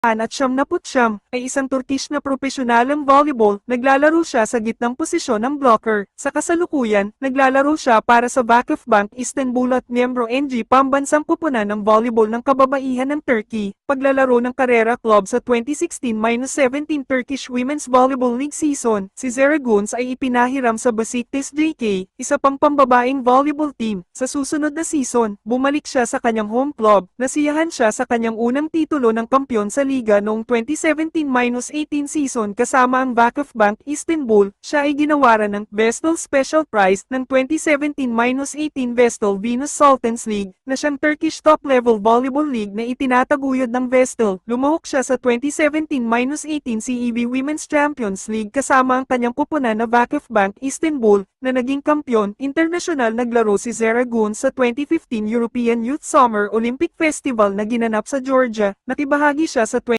at siyam na putsyam, ay isang Turkish na profesyonalang volleyball, naglalaro siya sa gitnang posisyon ng blocker. Sa kasalukuyan, naglalaro siya para sa Vakıf Bank Istanbul at miyembro NG pambansang kupunan ng volleyball ng kababaihan ng Turkey. Paglalaro ng Carrera Club sa 2016-17 Turkish Women's Volleyball League season, si Zara Guns ay ipinahiram sa Besiktas JK, isa pang pambabaing volleyball team. Sa susunod na season, bumalik siya sa kanyang home club, nasiyahan siya sa kanyang unang titulo ng kampyon sa liga noong 2017-18 season kasama ang Vakıf Bank Istanbul, siya ay ginawaran ng Vestel Special Prize ng 2017-18 Vestel Venus Sultans League, na siyang Turkish top-level volleyball league na itinataguyod ng Vestel. Lumuhok siya sa 2017-18 CEV Women's Champions League kasama ang kanyang kupunan na Vakıf Bank Istanbul, na naging kampyon, internasyonal naglaro si Zara Gun sa 2015 European Youth Summer Olympic Festival na ginanap sa Georgia. Nakibahagi siya sa